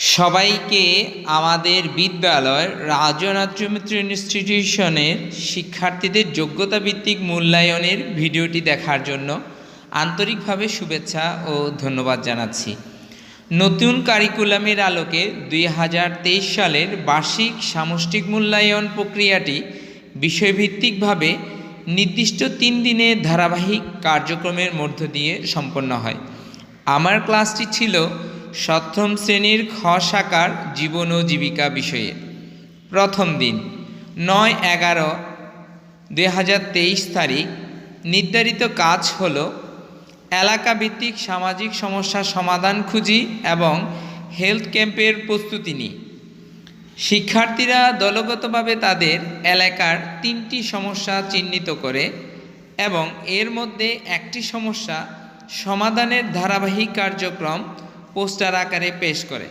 সবাইকে আমাদের বিদ্যালয় রাজনাথ মিত্র ইনস্টিটিউশনের শিক্ষার্থীদের যোগ্যতা ভিত্তিক মূল্যায়নের ভিডিওটি দেখার জন্য আন্তরিকভাবে শুভেচ্ছা ও ধন্যবাদ জানাচ্ছি। নতুন কারিকুলামের আলোকে দুই হাজার তেইশ সালের বার্ষিক সামষ্টিক মূল্যায়ন প্রক্রিয়াটি বিষয়ভিত্তিকভাবে নির্দিষ্ট তিন দিনের ধারাবাহিক কার্যক্রমের মধ্য দিয়ে সম্পন্ন হয়। আমার ক্লাসটি ছিল সপ্তম শ্রেণির খ শাখার জীবন ও জীবিকা বিষয়ে। প্রথম দিন, নয় এগারো দুই তারিখ, নির্ধারিত কাজ হল এলাকাভিত্তিক সামাজিক সমস্যার সমাধান খুঁজি এবং হেলথ ক্যাম্পের প্রস্তুতি নিই। শিক্ষার্থীরা দলগতভাবে তাদের এলাকার তিনটি সমস্যা চিহ্নিত করে এবং এর মধ্যে একটি সমস্যা সমাধানের ধারাবাহিক কার্যক্রম পোস্টার আকারে পেশ করে।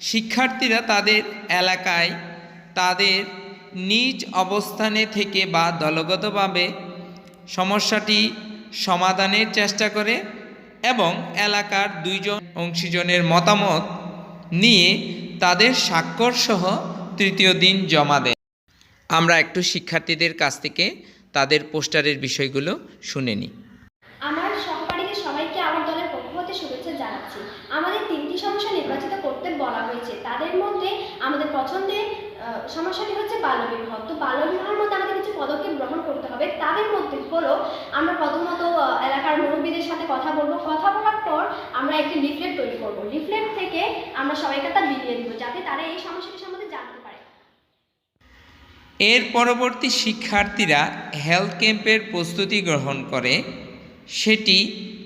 শিক্ষার্থীরা তাদের এলাকায় তাদের নিজ অবস্থানে থেকে বা দলগতভাবে সমস্যাটি সমাধানের চেষ্টা করে এবং এলাকার দুইজন অংশীজনের মতামত নিয়ে তাদের স্বাক্ষর সহ তৃতীয় দিন জমা দেয়। আমরা একটু শিক্ষার্থীদের কাছ থেকে তাদের পোস্টারের বিষয়গুলো শুনে নিই। আমার সহপাঠীদের সবাইকে আমার দলের পক্ষ হতে শুভেচ্ছা জানাচ্ছি। সমস্যা নির্বাচিত করতে বলা হয়েছে। তাদের মধ্যে আমাদের পছন্দের সমস্যাটি হচ্ছে বাল্যবিবাহ। তো বাল্যবিবাহের মধ্যে আমাদের কিছু পদক্ষেপ গ্রহণ করতে হবে। তাদের মধ্যে হলো, আমরা প্রথমত এলাকার মুরব্বীদের সাথে কথা বলব। কথা বলার পর আমরা একটি লিফলেট তৈরি করব। লিফলেট থেকে আমরা সবাইকে তা বিলিয়ে দিব, যাতে তারা এই সমস্যাটি সম্বন্ধে জানতে পারে। এর পরবর্তী শিক্ষার্থীরা হেলথ ক্যাম্পের প্রস্তুতি গ্রহণ করে। সেটি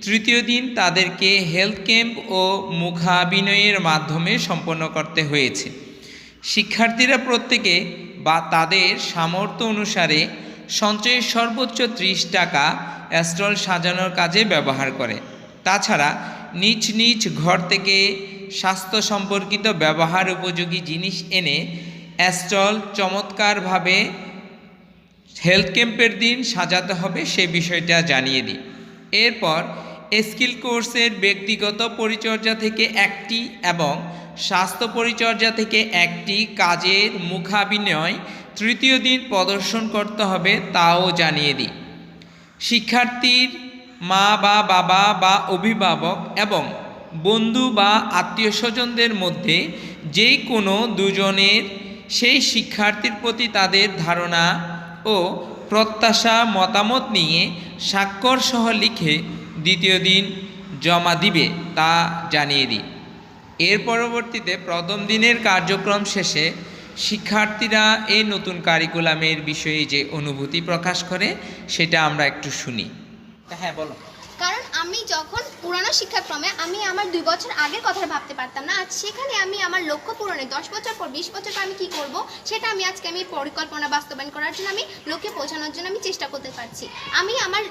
তৃতীয় দিন তাদেরকে হেলথ ক্যাম্প ও মুখাভিনয়ের মাধ্যমে সম্পন্ন করতে হয়েছে। শিক্ষার্থীরা প্রত্যেকে বা তাদের সামর্থ্য অনুসারে সঞ্চয়ের সর্বোচ্চ ত্রিশ টাকা অ্যাস্ট্রল সাজানোর কাজে ব্যবহার করে। তাছাড়া নিজ নিজ ঘর থেকে স্বাস্থ্য সম্পর্কিত ব্যবহার উপযোগী জিনিস এনে অ্যাস্ট্রল চমৎকারভাবে হেলথ ক্যাম্পের দিন সাজাতে হবে সে বিষয়টা জানিয়ে দিই। এরপর স্কিল কোর্সের ব্যক্তিগত পরিচর্যা থেকে একটি এবং স্বাস্থ্য পরিচর্যা থেকে একটি কাজের মুখাভিনয় তৃতীয় দিন প্রদর্শন করতে হবে তাও জানিয়ে দিই। শিক্ষার্থীর মা বা বাবা বা অভিভাবক এবং বন্ধু বা আত্মীয় স্বজনদের মধ্যে যে কোনো দুজনের সেই শিক্ষার্থীর প্রতি তাদের ধারণা ও প্রত্যাশা মতামত নিয়ে স্বাক্ষর সহ লিখে দ্বিতীয় দিন জমা দিবে তা জানিয়ে দিই। এর পরবর্তীতে প্রথম দিনের কার্যক্রম শেষে শিক্ষার্থীরা এই নতুন কারিকুলামের বিষয়ে যে অনুভূতি প্রকাশ করে, সেটা আমরা একটু শুনি। হ্যাঁ বলো। কারণ আমি যখন পুরানো শিক্ষাক্রমে আমি আমার দুই বছর আগের কথা ভাবতে পারতাম না, আজ সেখানে আমি আমার লক্ষ্য পূরণে দশ বছর পর বিশ বছর পর আমি কী করব, সেটা আমি আজকে আমি পরিকল্পনা বাস্তবায়ন করার জন্য আমি লক্ষ্যে পৌঁছানোর জন্য আমি চেষ্টা করতে পারছি। আমি আমার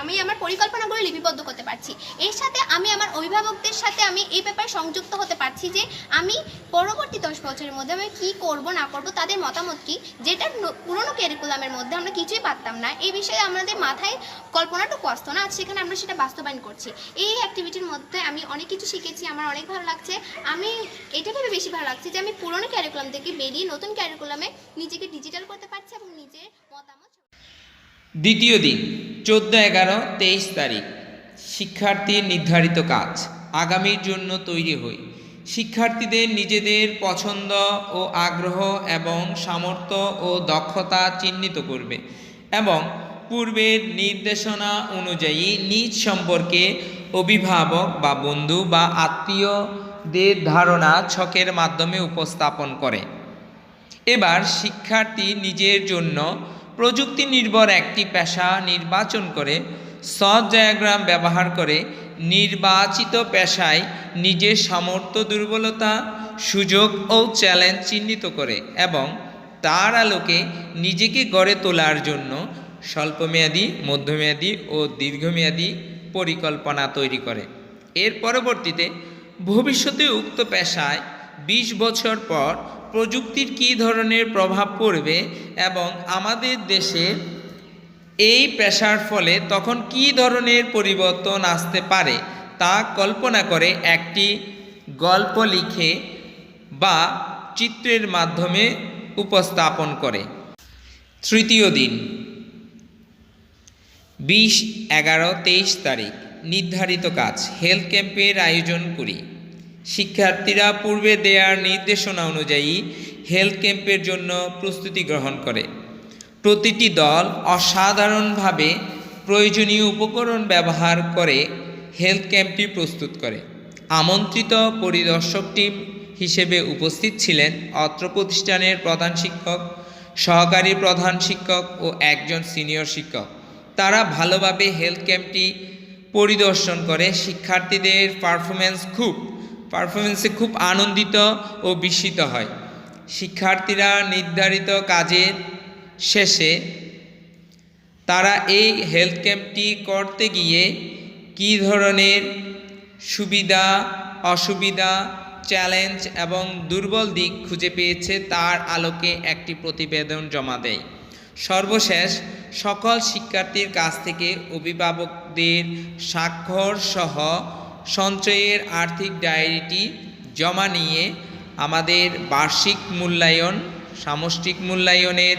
আমি আমার পরিকল্পনাগুলো লিপিবদ্ধ করতে পারছি। এর সাথে আমি আমার অভিভাবকদের সাথে আমি এই ব্যাপারে সংযুক্ত হতে পারছি যে আমি পরবর্তী দশ বছরের মধ্যে আমি কী করব, না করব, তাদের মতামত কী? যেটা পুরনো ক্যারিকুলামের মধ্যে আমরা কিছুই পারতাম না। এই বিষয়ে আমাদের মাথায় কল্পনাটুকু আসতো না, আজ সেখানে আমরা সেটা বাস্তবায়ন করছি। এই অ্যাক্টিভিটির মধ্যে আমি অনেক কিছু শিখেছি, আমার অনেক ভালো লাগছে। আমি, এটা ভেবে বেশি ভালো লাগছে যে আমি পুরনো ক্যারিকুলাম থেকে বেরিয়ে নতুন ক্যারিকুলামে নিজেকে ডিজিটাল করতে পারছি এবং নিজের মতামত দ্বিতীয় দিন, চোদ্দ এগারো, তেইশ তারিখ। শিক্ষার্থীর নির্ধারিত কাজ, আগামীর জন্য তৈরি হই। শিক্ষার্থীদের নিজেদের পছন্দ ও আগ্রহ এবং সামর্থ্য ও দক্ষতা চিহ্নিত করবে এবং পূর্বের নির্দেশনা অনুযায়ী নিজ সম্পর্কে অভিভাবক বা বন্ধু বা আত্মীয়দের ধারণা ছকের মাধ্যমে উপস্থাপন করে। এবার শিক্ষার্থী নিজের জন্য প্রযুক্তি নির্ভর একটি পেশা নির্বাচন করে সৎ ডায়াগ্রাম ব্যবহার করে নির্বাচিত পেশায় নিজের সামর্থ্য, দুর্বলতা, সুযোগ ও চ্যালেঞ্জ চিহ্নিত করে এবং তার আলোকে নিজেকে গড়ে তোলার জন্য স্বল্পমেয়াদী, মধ্যমেয়াদী ও দীর্ঘমেয়াদী পরিকল্পনা তৈরি করে। এর পরবর্তীতে ভবিষ্যতে উক্ত পেশায় বিশ বছর পর প্রযুক্তির কী ধরনের প্রভাব পড়বে এবং আমাদের দেশে এই পেশার ফলে তখন কী ধরনের পরিবর্তন আসতে পারে তা কল্পনা করে একটি গল্প লিখে বা চিত্রের মাধ্যমে উপস্থাপন করে। তৃতীয় দিন, বিশ এগারো তেইশ তারিখ, নির্ধারিত কাজ, হেলথ ক্যাম্পের আয়োজন করি। শিক্ষার্থীরা পূর্বে দেয়ার নির্দেশনা অনুযায়ী হেলথ ক্যাম্পের জন্য প্রস্তুতি গ্রহণ করে। প্রতিটি দল অসাধারণভাবে প্রয়োজনীয় উপকরণ ব্যবহার করে হেলথ ক্যাম্পটি প্রস্তুত করে। আমন্ত্রিত পরিদর্শক টিম হিসেবে উপস্থিত ছিলেন অত্র প্রতিষ্ঠানের প্রধান শিক্ষক, সহকারী প্রধান শিক্ষক ও একজন সিনিয়র শিক্ষক। তারা ভালোভাবে হেলথ ক্যাম্পটি পরিদর্শন করে। শিক্ষার্থীদের পারফরমেন্স খুব পারফরমেন্সে খুব আনন্দিত ও বিস্মিত হয়। শিক্ষার্থীরা নির্ধারিত কাজের শেষে তারা এই হেলথ ক্যাম্পটি করতে গিয়ে কী ধরনের সুবিধা, অসুবিধা চ্যালেঞ্জ এবং দুর্বল দিক খুঁজে পেয়েছে তার আলোকে একটি প্রতিবেদন জমা দেয়। সর্বশেষ, সকল শিক্ষার্থীর কাছ থেকে অভিভাবকদের স্বাক্ষর সহ সঞ্চয়ের আর্থিক ডায়েরিটি জমা নিয়ে আমাদের বার্ষিক মূল্যায়ন সামষ্টিক মূল্যায়নের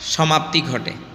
সমাপ্তি ঘটে।